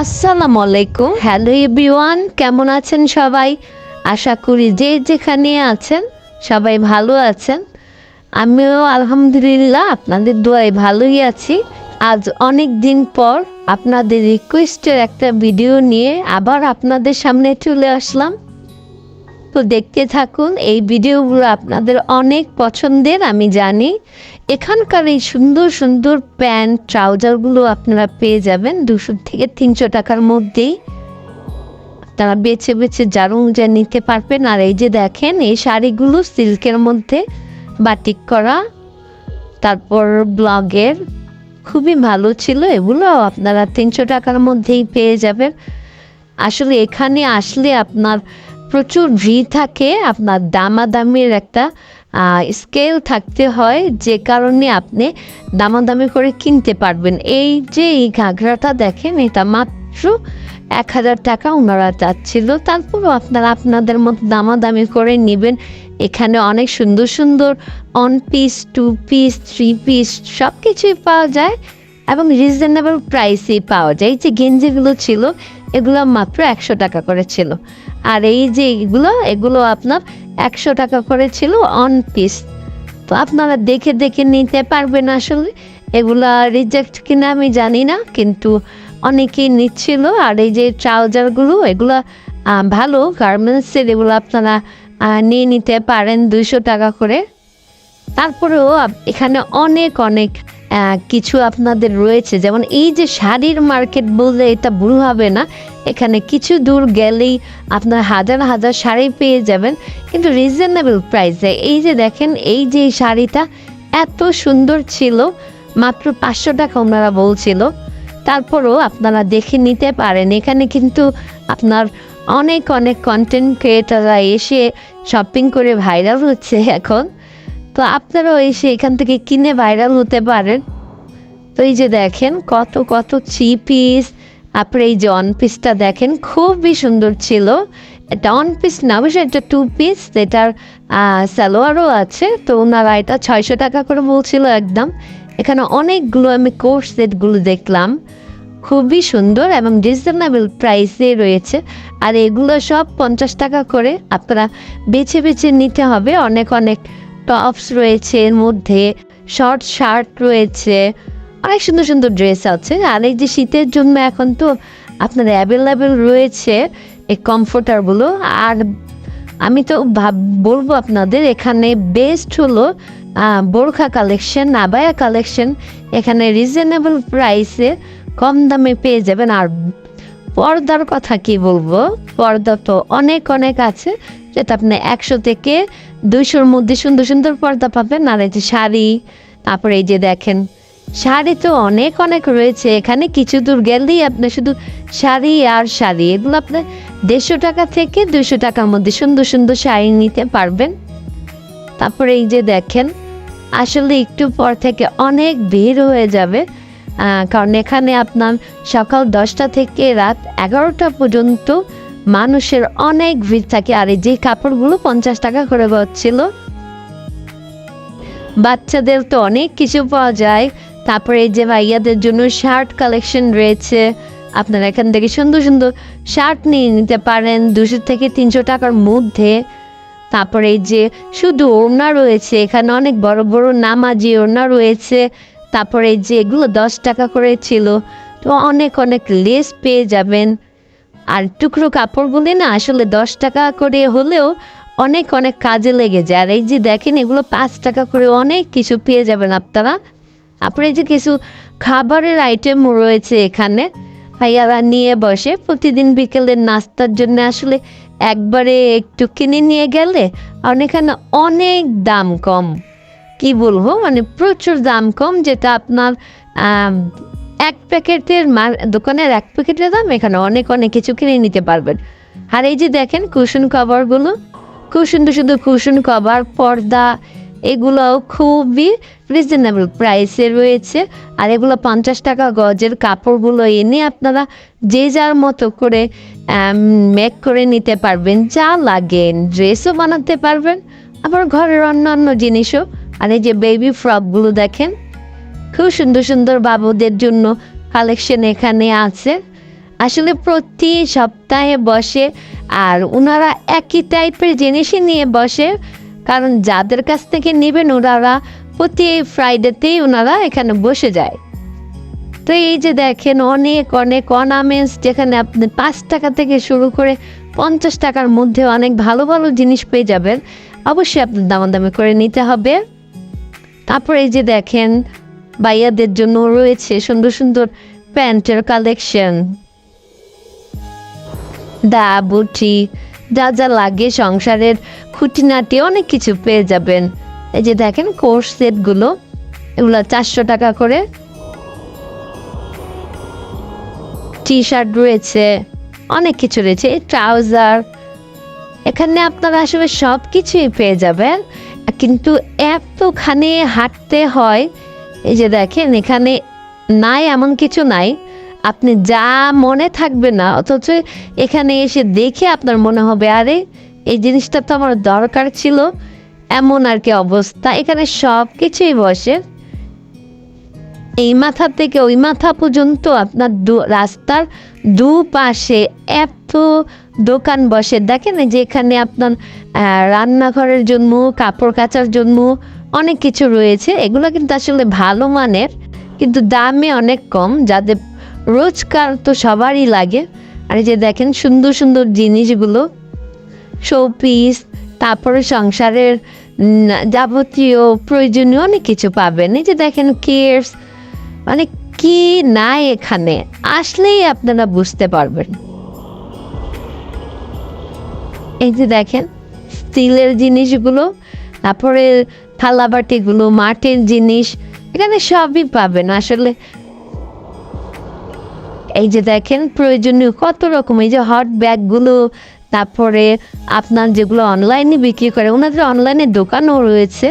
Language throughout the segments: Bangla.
আসসালামু আলাইকুম। হ্যালো এভরিওয়ান কেমন আছেন সবাই? আশা করি যে যেখানে আছেন সবাই ভালো আছেন। আমিও আলহামদুলিল্লাহ আপনাদের দোয়ায় ভালোই আছি। আজ অনেক দিন পর আপনাদের রিকোয়েস্টের একটা ভিডিও নিয়ে আবার আপনাদের সামনে চলে আসলাম। তো দেখতে থাকুন, এই ভিডিওগুলো আপনাদের অনেক পছন্দের, আমি জানি। এখানকার এই সুন্দর সুন্দর প্যান্ট, ট্রাউজারগুলো আপনারা পেয়ে যাবেন দুশো থেকে তিনশো টাকার মধ্যেই। তারা বেছে বেছে যার অনুযায়ী নিতে পারবেন, আর এই যে দেখেন, এই শাড়িগুলো সিল্কের মধ্যে বাটিক করা, তারপর ব্লগের, খুবই ভালো ছিল এগুলো আপনারা তিনশো টাকার মধ্যেই পেয়ে যাবেন। আসলে এখানে আসলে আপনার প্রচুর ভিড় থাকে, আপনার দামাদামির একটা স্কেল থাকতে হয়, যে কারণে আপনি দামাদামি করে কিনতে পারবেন। এই যে এই ঘাগরাটা দেখেন, এটা মাত্র এক হাজার টাকা ওনারা চাচ্ছিল। তারপরও আপনারা আপনাদের মতো দামাদামি করে নেবেন। এখানে অনেক সুন্দর সুন্দর one piece two piece three piece সব কিছুই পাওয়া যায় এবং রিজনেবল প্রাইসেই পাওয়া যায়। যে গেঞ্জিগুলো ছিল এগুলো মাত্র একশো টাকা করে ছিল। আর এই যে এগুলো এগুলো আপনার একশো টাকা করে ছিল অন পিস তো আপনারা দেখে দেখে নিতে পারবেন আসলে। এগুলা রিজেক্ট কিনা আমি জানি না, কিন্তু অনেকেই নিচ্ছিল। আর এই যে ট্রাউজারগুলো এগুলো ভালো গার্মেন্টসের এগুলো আপনারা নিয়ে নিতে পারেন দুইশো টাকা করে। তারপরেও এখানে অনেক অনেক কিছু আপনাদের রয়েছে। যেমন এই যে শাড়ির মার্কেট বললে এটা ভুল হবে না। এখানে কিছু দূর গেলেই আপনার হাজার হাজার শাড়ি পেয়ে যাবেন। কিন্তু রিজনেবল প্রাইসে এই যে দেখেন, এই যে শাড়িটা এত সুন্দর ছিল, মাত্র পাঁচশো টাকা ওনারা বলছিল। তারপরও আপনারা দেখে নিতে পারেন। এখানে কিন্তু আপনার অনেক অনেক কন্টেন্ট ক্রিয়েটাররা এসে শপিং করে ভাইরাল হচ্ছে এখন। তো আপনারাও এসে এখান থেকে কিনে ভাইরাল হতে পারেন। তো এই যে দেখেন, কত কত থ্রি পিস তারপরে এই যে অন পিসটা দেখেন, খুবই সুন্দর ছিল। এটা অন পিস না, অবশ্য এটা টু পিস এটার সালোয়ারও আছে। তো ওনারা এটা ছয়শো টাকা করে বলছিল একদম। এখানে অনেকগুলো আমি কোর্স সেটগুলো দেখলাম। খুবই সুন্দর এবং রিজনেবল প্রাইসে রয়েছে। আর এগুলো সব পঞ্চাশ টাকা করে আপনারা বেছে বেছে নিতে হবে। অনেক অনেক টপস রয়েছে এর মধ্যে। শর্ট শার্ট রয়েছে। অনেক সুন্দর সুন্দর ড্রেস আছে। আর এই যে শীতের জন্য এখন তো আপনার অ্যাভেলেবেল রয়েছে এই কমফোর্টারগুলো আর আমি তো ভাব, বলব আপনাদের, এখানে বেস্ট হলো বোরখা কালেকশন আবায়া কালেকশন এখানে রিজনেবল প্রাইসে কম দামে পেয়ে যাবেন। আর পর্দার কথা কি বলব? পর্দা তো অনেক অনেক আছে। যেটা আপনি একশো থেকে দুইশোর মধ্যে সুন্দর সুন্দর পর্দা পাবেন। আর এই যে শাড়ি, তারপরে এই যে দেখেন শাড়ি তো অনেক অনেক রয়েছে। এখানে কিছু দূর গেলেই আপনি শুধু শাড়ি আর শাড়ি, এগুলো আপনি দেড়শো টাকা থেকে দুইশো টাকার মধ্যে সুন্দর সুন্দর শাড়ি নিতে পারবেন। তারপরে এই যে দেখেন, আসলে একটু পর থেকে অনেক ভিড় হয়ে যাবে। কারণ এখানে আপনার সকাল দশটা থেকে রাত এগারোটা পর্যন্ত মানুষের অনেক ভিড় থাকে। আর এই যে কাপড়গুলো পঞ্চাশ টাকা করে হচ্ছিল বাচ্চাদের তো অনেক কিছু পাওয়া যায়। তারপরে এই যে ভাইয়াদের জন্য শার্ট কালেকশন রয়েছে, আপনারা এখান থেকে সুন্দর সুন্দর শার্ট নিয়ে নিতে পারেন দুশো থেকে তিনশো টাকার মধ্যে। তারপরে এই যে শুধু ওড়না রয়েছে, এখানে অনেক বড় বড় নামাজি ওড়না রয়েছে। তারপরে এই যে এগুলো দশ টাকা করে ছিল, তো অনেক অনেক লেস পেয়ে যাবেন। আর টুকরো কাপড়গুলি না আসলে দশ টাকা করে হলেও অনেক অনেক কাজে লেগে যায়। আর এই যে দেখেন, এগুলো পাঁচ টাকা করে অনেক কিছু পেয়ে যাবেন আপনারা। এই যে কিছু খাবারের আইটেম রয়েছে এখানে, ভাইয়ারা নিয়ে বসে, প্রতিদিন বিকেলের নাস্তার জন্য আসলে একবারে একটু কিনে নিয়ে গেলে আর এখানে অনেক দাম কম। কি বলব? মানে প্রচুর দাম কম, যেটা আপনার এক প্যাকেটের দোকানের এক প্যাকেটের দাম, এখানে অনেক অনেক কিছু কিনে নিতে পারবেন। আর এই যে দেখেন কুশন কভারগুলো খুব সুন্দর সুন্দর কুশন কভার পর্দা এগুলোও খুবই রিজনেবল প্রাইসে রয়েছে। আর এগুলো পঞ্চাশ টাকা গজের কাপড়গুলো এনে আপনারা যে যার মতো করে মেক করে নিতে পারবেন, যা লাগে। ড্রেসও বানাতে পারবেন, আবার ঘরের অন্যান্য জিনিসও। আর এই যে বেবি ফ্রকগুলো দেখেন, খুব সুন্দর সুন্দর বাবুদের জন্য কালেকশন এখানে আছে। আসলে প্রতি সপ্তাহে বসে, আর ওনারা একই টাইপের জিনিসই নিয়ে বসে। কারণ যাদের কাছ থেকে নেবেন ওনারা প্রতি ফ্রাইডেতেই ওনারা এখানে বসে যায়। তো এই যে দেখেন অনেক অনেক অর্নামেন্টস যেখানে আপনি পাঁচ টাকা থেকে শুরু করে পঞ্চাশ টাকার মধ্যে অনেক ভালো ভালো জিনিস পেয়ে যাবেন। অবশ্যই আপনার দামাদামি করে নিতে হবে। তারপরে এই যে দেখেন বাইয়াদের জন্য রয়েছে সুন্দর সুন্দর প্যান্টের কালেকশন দা বুটি যা যা লাগে সংসারের খুঁটিনাটি অনেক কিছু পেয়ে যাবেন। এই যে দেখেন কোর্স সেটগুলো, এগুলো চারশো টাকা করে। টি শার্ট রয়েছে, অনেক কিছু রয়েছে ট্রাউজার। এখানে আপনারা আসলে সব কিছুই পেয়ে যাবেন, কিন্তু এতখানে হাঁটতে হয়। এই যে দেখেন এখানে নাই এমন কিছু নাই। আপনি যা মনে থাকবে না, অথচ এখানে এসে দেখে আপনার মনে হবে, আরে, এই জিনিসটা তো আমার দরকার ছিল। এমন আর কি অবস্থা, এখানে সব কিছুই বসে। এই মাথা থেকে ওই মাথা পর্যন্ত আপনার রাস্তার দুপাশে এত দোকান বসে। দেখেন যে এখানে আপনার রান্নাঘরের জন্য, কাপড় কাচার জন্য অনেক কিছু রয়েছে। এগুলো কিন্তু আসলে ভালো মানের, কিন্তু দামে অনেক কম, যাদের রোজকার তো সবারই লাগে। আর যে দেখেন সুন্দর সুন্দর জিনিসগুলো শোপিস তারপরে সংসারের যাবতীয় প্রয়োজনীয় অনেক কিছু পাবেন। এই যে দেখেন কেয়ার্স মানে কি নাই এখানে, আসলেই আপনারা বুঝতে পারবেন। এই যে দেখেন স্টিলের জিনিসগুলো, তারপরে থালাবাটিগুলো মাটির জিনিস, এখানে সবই পাবেন। আসলে এই যে দেখেন, প্রয়োজনীয় কত রকম এই যে হট ব্যাগগুলো তারপরে আপনার যেগুলো অনলাইনে বিক্রি করে, ওনাদের অনলাইনে দোকানও রয়েছে।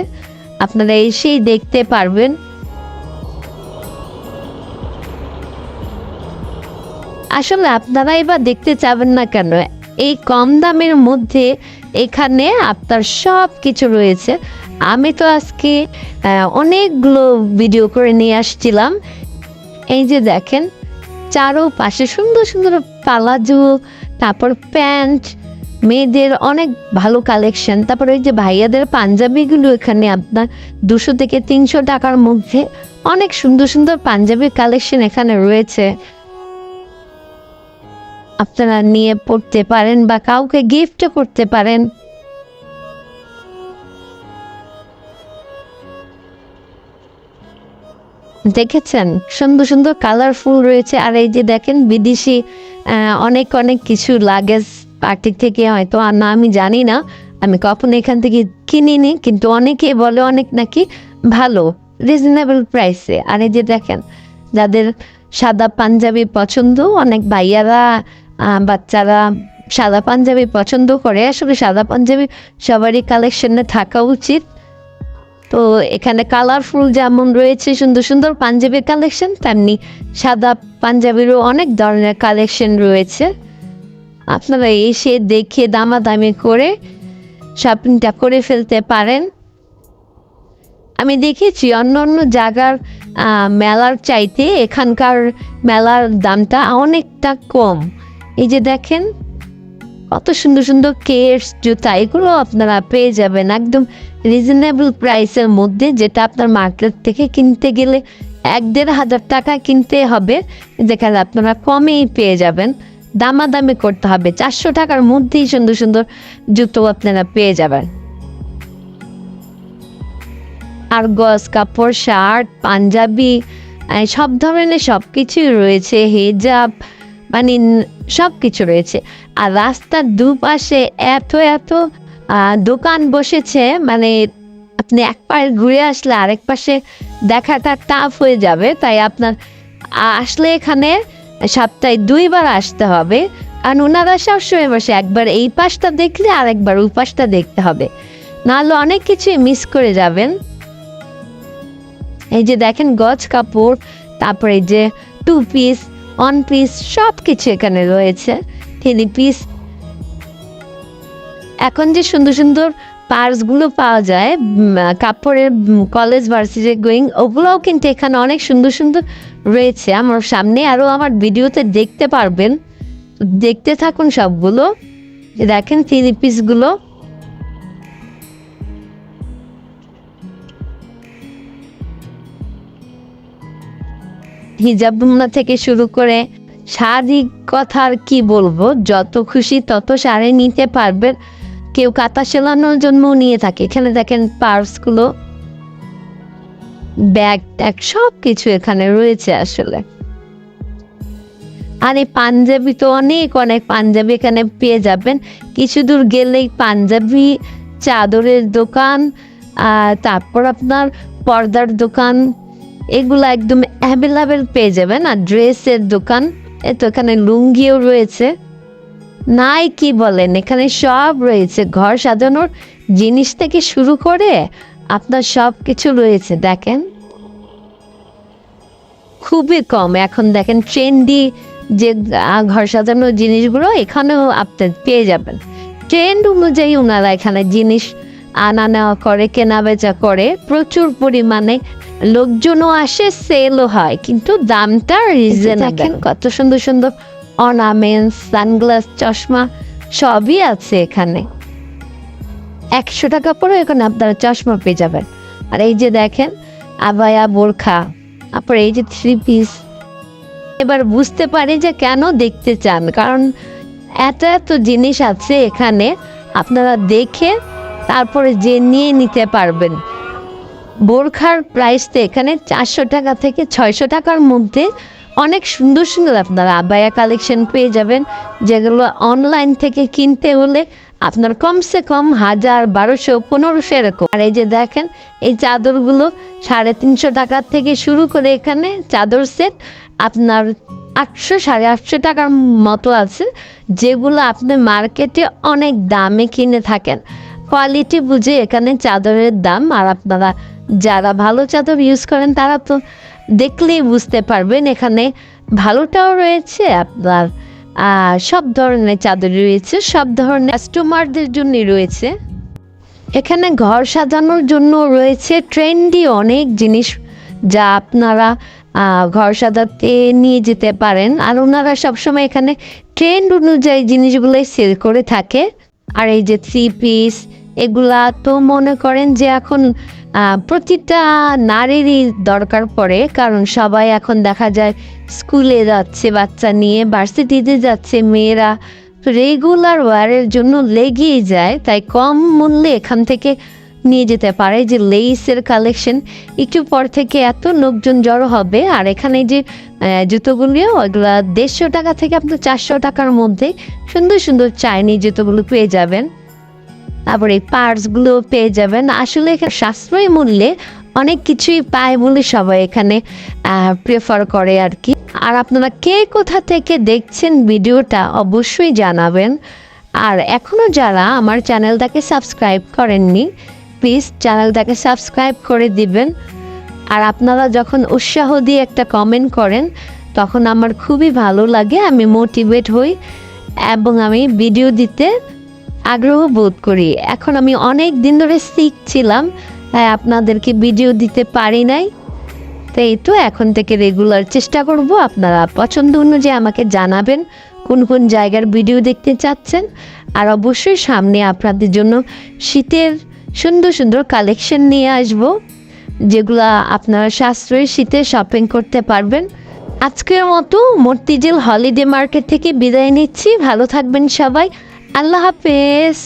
আপনারা এসেই দেখতে পারবেন। আসলে আপনারা এবার দেখতে চাবেন না কেন, এই কম দামের মধ্যে এখানে আপনার সব কিছু রয়েছে। আমি তো আজকে অনেকগুলো ভিডিও করে নিয়ে আসছিলাম। এই যে দেখেন চারো পাশে সুন্দর সুন্দর পালাজু, তারপর প্যান্ট, মেয়েদের অনেক ভালো কালেকশন তারপর ওই যে ভাইয়াদের পাঞ্জাবিগুলো এখানে আপনার দুশো থেকে তিনশো টাকার মধ্যে অনেক সুন্দর সুন্দর পাঞ্জাবির কালেকশন এখানে রয়েছে। আপনারা নিয়ে পড়তে পারেন বা কাউকে গিফটও করতে পারেন। দেখেছেন? সুন্দর সুন্দর কালারফুল রয়েছে। আর এই যে দেখেন, বিদেশি অনেক অনেক কিছু লাগেজ পার্টি থেকে হয়তো আর না আমি জানি না। আমি কখনো এখান থেকে কিনিনি, কিন্তু অনেকে বলে অনেক নাকি ভালো রিজনেবল প্রাইসে আর এই যে দেখেন, যাদের সাদা পাঞ্জাবি পছন্দ, অনেক ভাইয়ারা বাচ্চারা সাদা পাঞ্জাবি পছন্দ করে। আসলে সাদা পাঞ্জাবি সবারই কালেকশনে থাকা উচিত। তো এখানে কালারফুল যেমন রয়েছে, সুন্দর সুন্দর পাঞ্জাবির কালেকশন তেমনি সাদা পাঞ্জাবিরও অনেক ধরনের কালেকশন রয়েছে। আপনারা এসে দেখে দামাদামি করে শপিংটা করে ফেলতে পারেন। আমি দেখেছি অন্য অন্য জায়গার মেলার চাইতে এখানকার মেলার দামটা অনেকটা কম। এই যে দেখেন কত সুন্দর সুন্দর কেয়ার্স জুতা, এগুলো আপনারা পেয়ে যাবেন একদম রিজনেবল প্রাইসের মধ্যে, যেটা আপনার মার্কেট থেকে কিনতে গেলে এক দেড় হাজার টাকা কিনতে হবে। যেখানে আপনারা কমেই পেয়ে যাবেন। দামাদামি করতে হবে। চারশো টাকার মধ্যেই সুন্দর সুন্দর জুতো আপনারা পেয়ে যাবেন। আর গস কাপড়, শার্ট, পাঞ্জাবি সব ধরনের সব কিছুই রয়েছে। হেজাব মানে সব কিছু রয়েছে। আর রাস্তার দুপাশে এত এত দোকান বসেছে মানে আপনি এক পায়ে ঘুরে আসলে আরেক পাশে দেখাটা টাফ হয়ে যাবে। তাই আপনার আসলে এখানে সপ্তাহে দুইবার আসতে হবে। আর ওনারা সবসময় বসে, একবার এই পাশটা দেখলে আরেকবার ওই পাশটা দেখতে হবে। নাহলে অনেক কিছুই মিস করে যাবেন। এই যে দেখেন গজ কাপড়, তারপরে যে টু পিস ওয়ান পিস সব কিছু এখানে রয়েছে। থ্রি পিস এখন যে সুন্দর সুন্দর পার্সগুলো পাওয়া যায় কাপড়ের কলেজ ভার্সিটি গোয়িং ওগুলোও কিন্তু এখানে অনেক সুন্দর সুন্দর রয়েছে। আমার সামনে আরও আমার ভিডিওতে দেখতে পারবেন। দেখতে থাকুন সবগুলো। দেখেন থ্রি পিসগুলো হিজাব বুমনা থেকে শুরু করে শাড়ি কথা আর কি বলব, যত খুশি তত শাড়ি নিতে পারবেন কেউ কাতা সেলানোর জন্য নিয়ে থাকে। এখানে দেখেন পার্সগুলো, ব্যাগ ট্যাগ সব কিছু এখানে রয়েছে আসলে। আর এই পাঞ্জাবি তো অনেক অনেক পাঞ্জাবি এখানে পেয়ে যাবেন। কিছু দূর গেলেই পাঞ্জাবি, চাদরের দোকান তারপর আপনার পর্দার দোকান এগুলো একদম অ্যাভেলেবেল পেয়ে যাবেন আর ড্রেসের দোকান, এ তো এখানে লুঙ্গিও রয়েছে। নাই কি বলেন, এখানে সব রয়েছে। ঘর সাজানোর জিনিস থেকে শুরু করে আপনার সব কিছু রয়েছে, দেখেন। খুবই কম, এখন দেখেন ট্রেন্ডি যে ঘর সাজানোর জিনিসগুলো এখানেও আপনি পেয়ে যাবেন। ট্রেন্ড অনুযায়ী ওনারা এখানে জিনিস আনা নেওয়া করে কেনা বেচা করে, প্রচুর পরিমাণে লোকজনও আসে সেলও হয়। কিন্তু দামটা রিজনেবল দেখেন কত সুন্দর সুন্দর অর্নামেন্টস সানগ্লাস চশমা সবই আছে এখানে। একশো টাকা পরে এখানে আপনারা চশমা পেয়ে যাবেন। আর এই যে দেখেন আবায়া বোরখা। তারপর এই যে থ্রি পিস এবার বুঝতে পারি যে কেন দেখতে চান। কারণ এত এত জিনিস আছে এখানে। আপনারা দেখে তারপরে যে নিয়ে নিতে পারবেন। বোরখার প্রাইস তো এখানে চারশো টাকা থেকে ছয়শো টাকার মধ্যে অনেক সুন্দর সুন্দর আপনারা আবায়া কালেকশন পেয়ে যাবেন, যেগুলো অনলাইন থেকে কিনতে হলে আপনার কমসে কম হাজার, বারোশো, পনেরোশো এরকম। আর এই যে দেখেন, এই চাদরগুলো সাড়ে তিনশো টাকার থেকে শুরু করে এখানে চাদর সেট আপনার আটশো, সাড়ে আটশো টাকার মতো আছে, যেগুলো আপনি মার্কেটে অনেক দামে কিনে থাকেন। কোয়ালিটি বুঝে এখানে চাদরের দাম আর আপনারা যারা ভালো চাদর ইউজ করেন, তারা তো দেখলেই বুঝতে পারবেন এখানে ভালোটাও রয়েছে, আপনার সব ধরনের চাদর রয়েছে, সব ধরনের কাস্টমারদের জন্যই রয়েছে। এখানে ঘর সাজানোর জন্য রয়েছে ট্রেন্ডি অনেক জিনিস যা আপনারা ঘর সাজাতে নিয়ে যেতে পারেন। আর ওনারা সবসময় এখানে ট্রেন্ড অনুযায়ী জিনিসগুলোই সেল করে থাকে। আর এই যে থ্রি পিস এগুলা তো মনে করেন যে এখন প্রতিটা নারীরই দরকার পড়ে, কারণ সবাই এখন দেখা যায় স্কুলে যাচ্ছে, বাচ্চা নিয়ে ভার্সিটিতে যাচ্ছে, মেয়েরা রেগুলার ওয়ারের জন্য লেগেই যায়, তাই কম মূল্যে এখান থেকে নিয়ে যেতে পারে যে লেইসের কালেকশন। একটু পর থেকে এত লোকজন জড়ো হবে, আর এখানে যে জুতোগুলিও ওইগুলা দেড়শো টাকা থেকে আপনার চারশো টাকার মধ্যে সুন্দর সুন্দর চাইনি জুতোগুলো পেয়ে যাবেন। তারপরে এই পার্টসগুলো পেয়ে যাবেন। আসলে এখানে সাশ্রয়ী মূল্যে অনেক কিছুই পায় বলে সবাই এখানে প্রেফার করে আর কি। আর আপনারা কে কোথা থেকে দেখছেন ভিডিওটা অবশ্যই জানাবেন। আর এখনও যারা আমার চ্যানেলটাকে সাবস্ক্রাইব করেননি প্লিজ চ্যানেলটাকে সাবস্ক্রাইব করে দিবেন। আর আপনারা যখন উৎসাহ দিয়ে একটা কমেন্ট করেন, তখন আমার খুবই ভালো লাগে, আমি মোটিভেট হই। এবং আমি ভিডিও দিতে আগ্রহ বোধ করি। এখন আমি অনেক দিন ধরে শিখছিলাম তাই আপনাদেরকে ভিডিও দিতে পারি নাই। তো এই তো এখন থেকে রেগুলার চেষ্টা করব। আপনারা পছন্দ অনুযায়ী আমাকে জানাবেন, কোন কোন জায়গার ভিডিও দেখতে চাচ্ছেন। আর অবশ্যই সামনে আপনাদের জন্য শীতের সুন্দর সুন্দর কালেকশন নিয়ে আসব, যেগুলা আপনারা সাশ্রয়ী শীতে শপিং করতে পারবেন। আজকের মতো মর্তিজেল হলিডে মার্কেট থেকে বিদায় নিচ্ছি। ভালো থাকবেন সবাই। আল্লাহ হাফেজ।